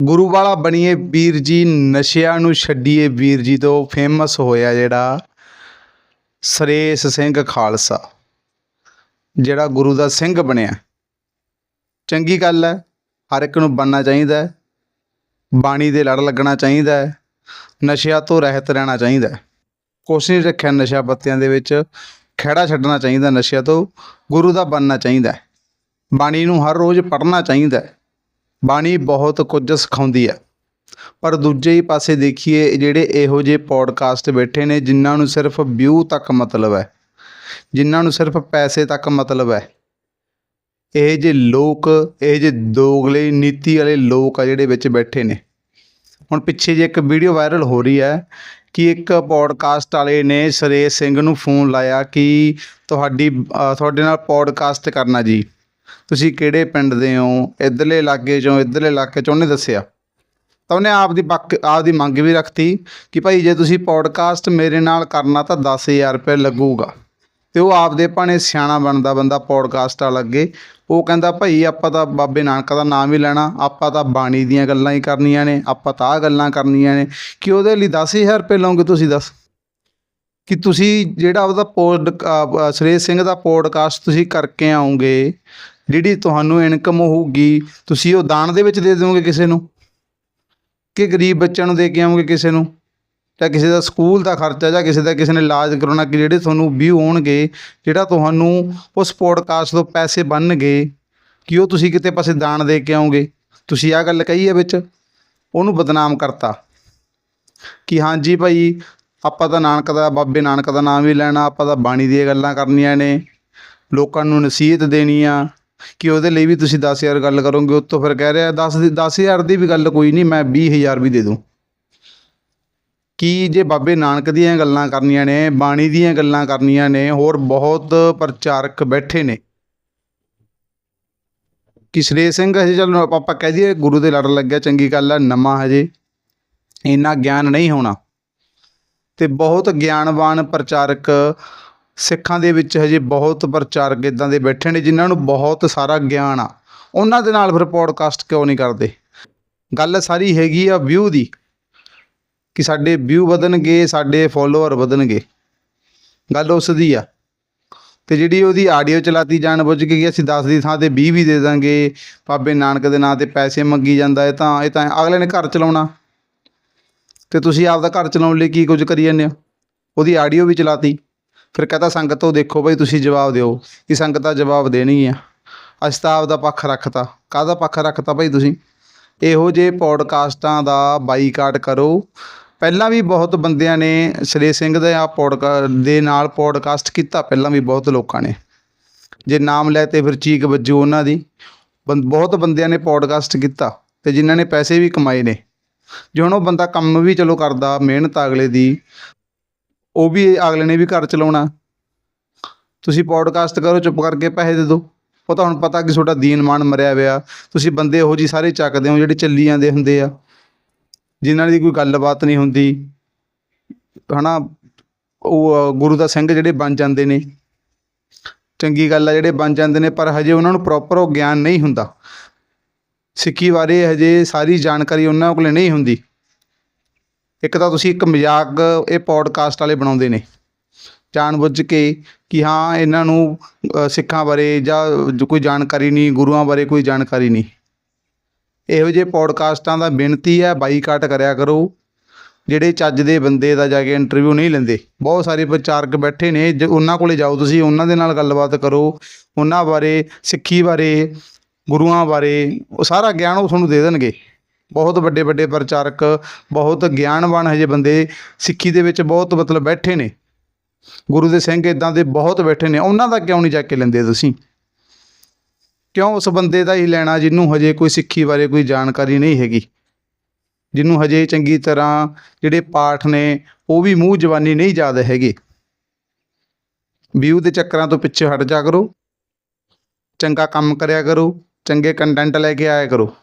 ਗੁਰੂ ਵਾਲਾ ਬਣੀਏ ਵੀਰ ਜੀ, ਨਸ਼ਿਆਂ ਨੂੰ ਛੱਡੀਏ ਵੀਰ ਜੀ ਤੋਂ ਫੇਮਸ ਹੋਇਆ ਜਿਹੜਾ ਸਰੇਸ ਸਿੰਘ ਖਾਲਸਾ, ਜਿਹੜਾ ਗੁਰੂ ਦਾ ਸਿੰਘ ਬਣਿਆ। ਚੰਗੀ ਗੱਲ ਹੈ, ਹਰ ਇੱਕ ਨੂੰ ਬਣਨਾ ਚਾਹੀਦਾ ਹੈ, ਬਾਣੀ ਦੇ ਲੜ ਲੱਗਣਾ ਚਾਹੀਦਾ ਹੈ, ਨਸ਼ਿਆਂ ਤੋਂ ਰਹਿਤ ਰਹਿਣਾ ਚਾਹੀਦਾ ਹੈ। ਕੁਛ ਨਹੀਂ ਰੱਖਿਆ ਨਸ਼ਾ ਪੱਤਿਆਂ ਦੇ ਵਿੱਚ, ਖਹਿੜਾ ਛੱਡਣਾ ਚਾਹੀਦਾ ਨਸ਼ਿਆਂ ਤੋਂ, ਗੁਰੂ ਦਾ ਬਣਨਾ ਚਾਹੀਦਾ ਹੈ। ਬਾਣੀ ਨੂੰ ਹਰ ਰੋਜ਼ ਪੜ੍ਹਨਾ ਚਾਹੀਦਾ ਹੈ। ਬਾਣੀ ਬਹੁਤ ਕੁਝ ਸਿਖਾਉਂਦੀ ਹੈ। ਪਰ ਦੂਜੇ ਹੀ ਪਾਸੇ ਦੇਖੀਏ, ਜਿਹੜੇ ਇਹੋ ਜਿਹੇ ਪੋਡਕਾਸਟ ਬੈਠੇ ਨੇ, ਜਿਨ੍ਹਾਂ ਨੂੰ ਸਿਰਫ ਵਿਊ ਤੱਕ ਮਤਲਬ ਹੈ, ਜਿਨ੍ਹਾਂ ਨੂੰ ਸਿਰਫ ਪੈਸੇ ਤੱਕ ਮਤਲਬ ਹੈ, ਇਹ ਜੇ ਲੋਕ, ਇਹ ਜੇ ਦੋਗਲੇ ਨੀਤੀ ਵਾਲੇ ਲੋਕ ਆ ਜਿਹੜੇ ਵਿੱਚ ਬੈਠੇ ਨੇ। ਹੁਣ ਪਿੱਛੇ ਜੇ ਇੱਕ ਵੀਡੀਓ ਵਾਇਰਲ ਹੋ ਰਹੀ ਹੈ ਕਿ ਇੱਕ ਪੋਡਕਾਸਟ ਵਾਲੇ ਨੇ ਸਰੇਸ਼ ਸਿੰਘ ਨੂੰ ਫੋਨ ਲਾਇਆ ਕਿ ਤੁਹਾਡੀ ਤੁਹਾਡੇ ਨਾਲ ਪੋਡਕਾਸਟ ਕਰਨਾ ਜੀ। ਤੁਸੀਂ ਕਿਹੜੇ ਪਿੰਡ ਦੇ ਹੋ? ਇੱਧਰਲੇ ਇਲਾਕੇ ਚੋਂ ਇੱਧਰਲੇ ਇਲਾਕੇ ਚੋਂ ਉਹਨੇ ਦੱਸਿਆ। ਤਾਂ ਉਹਨੇ ਆਪ ਦੀ ਬੱਕ ਆਪ ਦੀ ਮੰਗ ਵੀ ਰੱਖਤੀ ਕਿ ਭਾਈ ਜੇ ਤੁਸੀਂ ਪੋਡਕਾਸਟ ਮੇਰੇ ਨਾਲ ਕਰਨਾ ਤਾਂ 10000 ਰੁਪਏ ਲੱਗੂਗਾ। ਤੇ ਉਹ ਆਪਦੇ ਭਾਣੇ ਸਿਆਣਾ ਬਣਦਾ ਬੰਦਾ ਪੋਡਕਾਸਟ ਆ ਲੱਗੇ ਉਹ ਕਹਿੰਦਾ ਭਾਈ ਆਪਾਂ ਤਾਂ ਬਾਬੇ ਨਾਨਕ ਦਾ ਨਾਮ ਹੀ ਲੈਣਾ। ਆਪਾਂ ਤਾਂ ਬਾਣੀ ਦੀਆਂ ਗੱਲਾਂ ਹੀ ਕਰਨੀਆਂ ਨੇ। ਆਪਾਂ ਤਾਂ ਆਹ ਗੱਲਾਂ ਕਰਨੀਆਂ ਨੇ। ਕਿ ਉਹਦੇ ਲਈ 10000 ਰੁਪਏ ਲਓਗੇ ਤੁਸੀਂ ਦੱਸ? ਕਿ ਤੁਸੀਂ ਜਿਹੜਾ ਉਹਦਾ ਪੋਡ ਅ, ਸੁਰੇਸ਼ ਸਿੰਘ ਦਾ ਪੋਡਕਾਸਟ ਤੁਸੀਂ ਕਰਕੇ ਆਉਂਗੇ ਜਿਹੜੀ ਤੁਹਾਨੂੰ ਇਨਕਮ ਹੋਊਗੀ, ਤੁਸੀਂ ਉਹ ਦਾਨ ਦੇ ਵਿੱਚ ਦੇ ਦਿਓਗੇ ਕਿਸੇ ਨੂੰ? ਕਿ ਗਰੀਬ ਬੱਚਿਆਂ ਨੂੰ ਦੇ ਕੇ ਆਉਂਗੇ ਕਿਸੇ ਨੂੰ? ਜਾਂ ਕਿਸੇ ਦਾ ਸਕੂਲ ਦਾ ਖਰਚਾ, ਜਾਂ ਕਿਸੇ ਦਾ ਕਿਸੇ ਨੇ ਇਲਾਜ ਕਰਾਉਣਾ, ਕਿ ਜਿਹੜੇ ਤੁਹਾਨੂੰ ਵਿਊ ਹੋਣਗੇ, ਜਿਹੜਾ ਤੁਹਾਨੂੰ ਉਸ ਪੋਡਕਾਸਟ ਤੋਂ ਪੈਸੇ ਬਣਨਗੇ, ਕਿ ਉਹ ਤੁਸੀਂ ਕਿਤੇ ਪਾਸੇ ਦਾਨ ਦੇ ਕੇ ਆਉਂਗੇ ਤੁਸੀਂ ਆਹ ਗੱਲ ਕਹੀ ਹੈ ਵਿੱਚ? ਉਹਨੂੰ ਬਦਨਾਮ ਕਰਤਾ। ਕਿ ਹਾਂਜੀ ਭਾਈ, ਆਪਾਂ ਤਾਂ ਨਾਨਕ ਦਾ, ਬਾਬੇ ਨਾਨਕ ਦਾ ਨਾਮ ਵੀ ਲੈਣਾ, ਆਪਾਂ ਤਾਂ ਬਾਣੀ ਦੀਆਂ ਗੱਲਾਂ ਕਰਨੀਆਂ ਨੇ। ਲੋਕਾਂ ਨੂੰ ਨਸੀਹਤ ਦੇਣੀ ਆ। ਕਿ ਉਹਦੇ ਲਈ ਵੀ ਤੁਸੀਂ 10000 ਗੱਲ ਕਰੋਗੇ, ਉਹ ਤੋਂ ਫਿਰ ਕਹਿ ਰਿਹਾ 10 ਦੀ 10000 ਦੀ ਵੀ ਗੱਲ ਕੋਈ ਨਹੀਂ, ਮੈਂ 20000 ਵੀ ਦੇ ਦੂੰ। ਕਿ ਜੇ ਬਾਬੇ ਨਾਨਕ ਦੀਆਂ ਗੱਲਾਂ ਕਰਨੀਆਂ ਨੇ, ਬਾਣੀ ਦੀਆਂ ਗੱਲਾਂ ਕਰਨੀਆਂ ਨੇ, ਹੋਰ ਬਹੁਤ ਪ੍ਰਚਾਰਕ ਬੈਠੇ ਨੇ। ਕਿ ਸ਼੍ਰੀ ਸਿੰਘ ਹਜੇ ਚੱਲ ਆਪਾਂ ਕਹਿ ਦਈਏ, ਗੁਰੂ ਦੇ ਲੜ ਲੱਗਿਆ, ਚੰਗੀ ਗੱਲ ਹੈ ਨਵਾਂ ਹਜੇ, ਇੰਨਾ ਗਿਆਨ ਨਹੀਂ ਹੋਣਾ। ਤੇ ਬਹੁਤ ਗਿਆਨਵਾਨ ਪ੍ਰਚਾਰਕ ਸਿੱਖਾਂ ਦੇ ਵਿੱਚ ਹਜੇ ਬਹੁਤ ਪ੍ਰਚਾਰਕ ਇਦਾਂ ਦੇ ਬੈਠੇ ਨੇ, ਜਿਨ੍ਹਾਂ ਨੂੰ ਬਹੁਤ ਸਾਰਾ ਗਿਆਨ ਆ। ਉਹਨਾਂ ਦੇ ਨਾਲ ਫਿਰ ਪੋਡਕਾਸਟ ਕਿਉਂ ਨਹੀਂ ਕਰਦੇ? ਗੱਲ ਸਾਰੀ ਹੈਗੀ ਆ ਵਿਊ ਦੀ, ਕਿ ਸਾਡੇ ਵਿਊ ਵਧਣਗੇ, ਸਾਡੇ ਫੋਲੋਅਰ ਵਧਣਗੇ। ਗੱਲ ਉਸ ਦੀ ਆ, ਤੇ ਜਿਹੜੀ ਉਹਦੀ ਆਡੀਓ ਚਲਾਤੀ ਜਾਣ ਬੁੱਝ ਕੇ ਕਿ ਅਸੀਂ 10 ਦੀ ਥਾਂ ਤੇ 20 ਵੀ ਦੇ ਦਾਂਗੇ। ਬਾਬੇ ਨਾਨਕ ਦੇ ਨਾਂ ਤੇ ਪੈਸੇ ਮੰਗੀ ਜਾਂਦਾ ਇਹ ਤਾਂ ਇਹ ਤਾਂ ਅਗਲੇ ਨੇ ਘਰ ਚਲਾਉਣਾ। ਤੇ ਤੁਸੀਂ ਆਪਦਾ ਘਰ ਚਲਾਉਣ ਲਈ ਕੀ ਕੁਝ ਕਰੀ ਜਾਂਦੇ ਹੋ? ਉਹਦੀ ਆਡੀਓ ਵੀ ਚਲਾਤੀ। ਫਿਰ ਕਹਤਾ, ਸੰਗਤ ਤੋਂ ਦੇਖੋ ਭਾਈ ਤੁਸੀਂ ਜਵਾਬ ਦਿਓ। ਕਿ ਸੰਗਤਾਂ ਜਵਾਬ ਦੇਣਗੀਆਂ ਅਸੀਂ ਤਾਂ ਆਪਦਾ ਪੱਖ ਰੱਖਤਾ। ਕਾਹਦਾ ਪੱਖ ਰੱਖਤਾ ਭਾਈ ਤੁਸੀਂ? ਇਹੋ ਜਿਹੇ ਪੋਡਕਾਸਟਾਂ ਦਾ ਬਾਈਕਾਟ ਕਰੋ। ਪਹਿਲਾਂ ਵੀ ਬਹੁਤ ਬੰਦਿਆਂ ਨੇ ਸ਼੍ਰੀ ਸਿੰਘ ਦੇ ਆ ਪੋਡਕਾ, ਦੇ ਨਾਲ ਪੋਡਕਾਸਟ ਕੀਤਾ। ਪਹਿਲਾਂ ਵੀ ਬਹੁਤ ਲੋਕਾਂ ਨੇ। ਜੇ ਨਾਮ ਲੈ ਤੇ ਫਿਰ ਚੀਕ ਵੱਜੂ ਉਹਨਾਂ ਦੀ। ਬੰ- ਬਹੁਤ ਬੰਦਿਆਂ ਨੇ ਪੋਡਕਾਸਟ ਕੀਤਾ ਤੇ ਜਿਨ੍ਹਾਂ ਨੇ ਪੈਸੇ ਵੀ ਕਮਾਏ ਨੇ। ਜੇ ਹੁਣ ਉਹ ਬੰਦਾ ਕੰਮ ਵੀ ਚਲੋ ਕਰਦਾ, ਮਿਹਨਤ ਅਗਲੇ ਦੀ ਉਹ ਵੀ ਅਗਲੇ ਨੇ ਵੀ ਘਰ ਚਲਾਉਣਾ। ਤੁਸੀਂ ਪੋਡਕਾਸਟ ਕਰੋ, ਚੁੱਪ ਕਰਕੇ ਪੈਸੇ ਦੇ ਦਿਓ ਉਹ ਤਾਂ ਹੁਣ ਪਤਾ ਕਿ ਤੁਹਾਡਾ ਦੀਨ ਮਾਨ ਮਰਿਆ ਹੋਇਆ। ਤੁਸੀਂ ਬੰਦੇ ਉਹੋ ਜੀ ਸਾਰੇ ਚੱਕਦੇ ਹੋ ਜਿਹੜੇ ਚੱਲੀ ਜਾਂਦੇ ਹੁੰਦੇ ਆ। ਜਿਨ੍ਹਾਂ ਦੀ ਕੋਈ ਗੱਲਬਾਤ ਨਹੀਂ ਹੁੰਦੀ। ਹਨਾ, ਉਹ, ਗੁਰੂ ਦਾ ਸਿੰਘ ਜਿਹੜੇ ਬਣ ਜਾਂਦੇ ਨੇ। ਚੰਗੀ ਗੱਲ ਆ, ਜਿਹੜੇ ਬਣ ਜਾਂਦੇ ਨੇ, ਪਰ ਹਜੇ ਉਹਨਾਂ ਨੂੰ ਪ੍ਰੋਪਰ ਉਹ ਗਿਆਨ ਨਹੀਂ ਹੁੰਦਾ। ਸਿੱਖੀ ਬਾਰੇ ਹਜੇ ਸਾਰੀ ਜਾਣਕਾਰੀ ਉਹਨਾਂ ਕੋਲ ਨਹੀਂ ਹੁੰਦੀ। ਇੱਕ ਤਾਂ ਤੁਸੀਂ ਇੱਕ ਮਜ਼ਾਕ ਇਹ ਪੋਡਕਾਸਟ ਵਾਲੇ ਬਣਾਉਂਦੇ ਨੇ। ਜਾਣਬੁੱਝ ਕੇ ਕਿ ਹਾਂ, ਇਹਨਾਂ ਨੂੰ ਸਿੱਖਾਂ ਬਾਰੇ ਜਾਂ ਕੋਈ ਜਾਣਕਾਰੀ ਨਹੀਂ, ਗੁਰੂਆਂ ਬਾਰੇ ਕੋਈ ਜਾਣਕਾਰੀ ਨਹੀਂ। ਇਹੋ ਜਿਹੇ ਪੋਡਕਾਸਟਾਂ ਦਾ ਬੇਨਤੀ ਹੈ, ਬਾਈਕਾਟ ਕਰਿਆ ਕਰੋ। ਜਿਹੜੇ ਚੱਜ ਦੇ ਬੰਦੇ ਦਾ ਜਾ ਕੇ ਇੰਟਰਵਿਊ ਨਹੀਂ ਲੈਂਦੇ। ਬਹੁਤ ਸਾਰੇ ਪ੍ਰਚਾਰਕ ਬੈਠੇ ਨੇ, ਜੇ ਉਹਨਾਂ ਕੋਲੇ ਜਾਓ ਤੁਸੀਂ, ਉਹਨਾਂ ਦੇ ਨਾਲ ਗੱਲਬਾਤ ਕਰੋ। ਉਹਨਾਂ ਬਾਰੇ, ਸਿੱਖੀ ਬਾਰੇ, ਗੁਰੂਆਂ ਬਾਰੇ, ਉਹ ਸਾਰਾ ਗਿਆਨ ਉਹ ਤੁਹਾਨੂੰ ਦੇ ਦੇਣਗੇ। ਬਹੁਤ ਵੱਡੇ ਵੱਡੇ ਪ੍ਰਚਾਰਕ, ਬਹੁਤ ਗਿਆਨਵਾਨ ਹਜੇ ਬੰਦੇ ਸਿੱਖੀ ਦੇ ਵਿੱਚ ਬਹੁਤ ਮਤਲਬ ਬੈਠੇ ਨੇ। ਗੁਰੂ ਦੇ ਸਿੰਘ ਇਦਾਂ ਦੇ ਬਹੁਤ ਬੈਠੇ ਨੇ। ਉਹਨਾਂ ਦਾ ਕਿਉਂ ਨਹੀਂ ਜਾ ਕੇ ਲੈਂਦੇ ਤੁਸੀਂ? ਕਿਉਂ ਉਸ ਬੰਦੇ ਦਾ ਹੀ ਲੈਣਾ ਜਿਹਨੂੰ ਹਜੇ ਕੋਈ ਸਿੱਖੀ ਬਾਰੇ ਕੋਈ ਜਾਣਕਾਰੀ ਨਹੀਂ ਹੈਗੀ? ਜਿਹਨੂੰ ਹਜੇ ਚੰਗੀ ਤਰ੍ਹਾਂ ਜਿਹੜੇ ਪਾਠ ਨੇ, ਉਹ ਵੀ ਮੂੰਹ ਜਵਾਨੀ ਨਹੀਂ ਯਾਦ ਹੈਗੇ। ਵਿਊ ਦੇ ਚੱਕਰਾਂ ਤੋਂ ਪਿੱਛੇ ਹਟ ਜਾ ਕਰੋ। ਚੰਗਾ ਕੰਮ ਕਰਿਆ ਕਰੋ। ਚੰਗੇ ਕੰਟੈਂਟ ਲੈ ਕੇ ਆਇਆ ਕਰੋ।